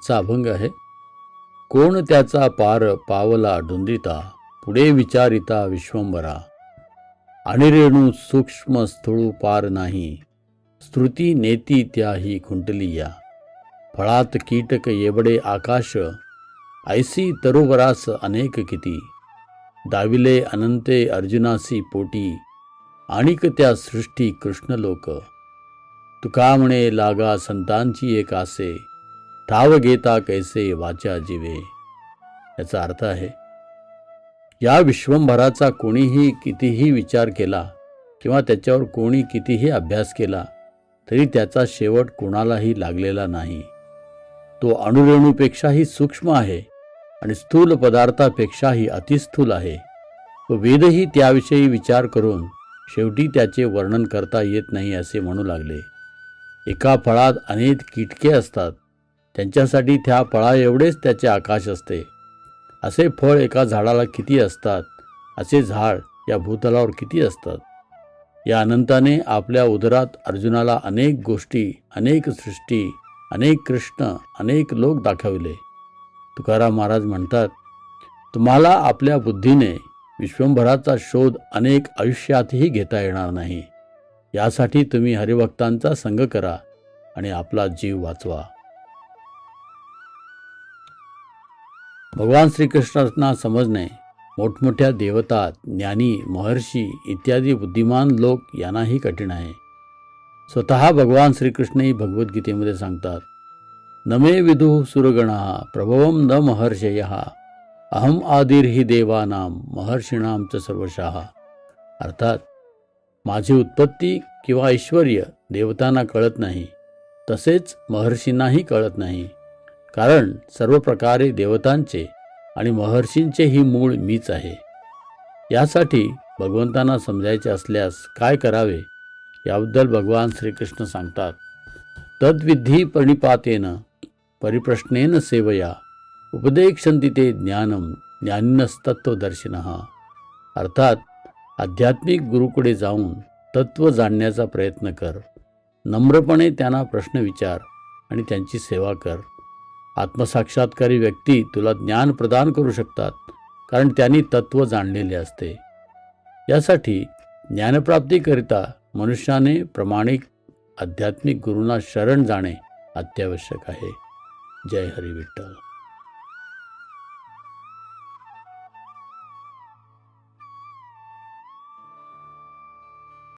आजचा अभंग आहे. कोण त्याचा पार पावला डुंदिता पुढे विचारिता विश्वंभरा. आणि रेणू सूक्ष्म स्थळू पार नाही स्तुती नेती त्याही खुंटली या. फळात कीटक येबडे आकाश ऐसी तरुवरास अनेक किती. दाविले अनंते अर्जुनासी पोटी आणिक त्या सृष्टी कृष्णलोक. तुका म्हणे लागा संतांची एक आसे ठाव घेता कैसे वाचा जीवे? याचा अर्थ आहे या विश्वंभराचा कोणीही कितीही विचार केला किंवा त्याच्यावर कोणी कितीही अभ्यास केला तरी त्याचा शेवट कोणालाही लागलेला नाही. तो अणुरेणूपेक्षाही सूक्ष्म आहे आणि स्थूल पदार्थापेक्षाही अतिस्थूल आहे. व वेदही त्याविषयी विचार करून शेवटी त्याचे वर्णन करता येत नाही असे म्हणू लागले. एका फळात अनेक कीटके असतात त्यांच्यासाठी त्या फळा एवढेच त्याचे आकाश असते. असे फळ एका झाडाला किती असतात? असे झाड या भूतलावर किती असतात? या अनंताने आपल्या उदरात अर्जुनाला अनेक गोष्टी अनेक सृष्टी अनेक कृष्ण अनेक लोक दाखविले. तुकाराम महाराज म्हणतात तुम्हाला आपल्या बुद्धीने विश्वंभराचा शोध अनेक आयुष्यातही घेता येणार नाही. यासाठी तुम्ही हरिभक्तांचा संग करा आणि आपला जीव वाचवा. भगवान श्रीकृष्णांना समजणे मोठमोठ्या देवता ज्ञानी महर्षी इत्यादी बुद्धिमान लोक यांनाही कठीण आहे. स्वतः भगवान श्रीकृष्णही भगवद्गीतेमध्ये सांगतात नमे विदु सुरगणा प्रभवम न महर्षय अहम आदिर्हि देवानाम महर्षीणाम च सर्वशः. अर्थात माझी उत्पत्ती किंवा ऐश्वर देवतांना कळत नाही तसेच महर्षींनाही कळत नाही. कारण सर्व प्रकारे देवतांचे आणि महर्षींचे ही मूळ मीच आहे. यासाठी भगवंतांना समजायचे असल्यास काय करावे याबद्दल भगवान श्रीकृष्ण सांगतात. तद्विधी प्रणिपातेन परिप्रश्नेन सेवया उपदेक्षन्ति ते ज्ञानम ज्ञानिनस्तत्वदर्शिन अर्थात आध्यात्मिक गुरुकडे जाऊन तत्व जाणण्याचा प्रयत्न कर. नम्रपणे त्यांना प्रश्न विचार आणि त्यांची सेवा कर. आत्मसाक्षात्कारी व्यक्ती तुला ज्ञान प्रदान करू शकतात कारण त्यांनी तत्व जाणलेले असते. यासाठी ज्ञानप्राप्तीकरिता मनुष्याने प्रामाणिक आध्यात्मिक गुरूंना शरण जाणे अत्यावश्यक आहे. जय हरी विठ्ठल.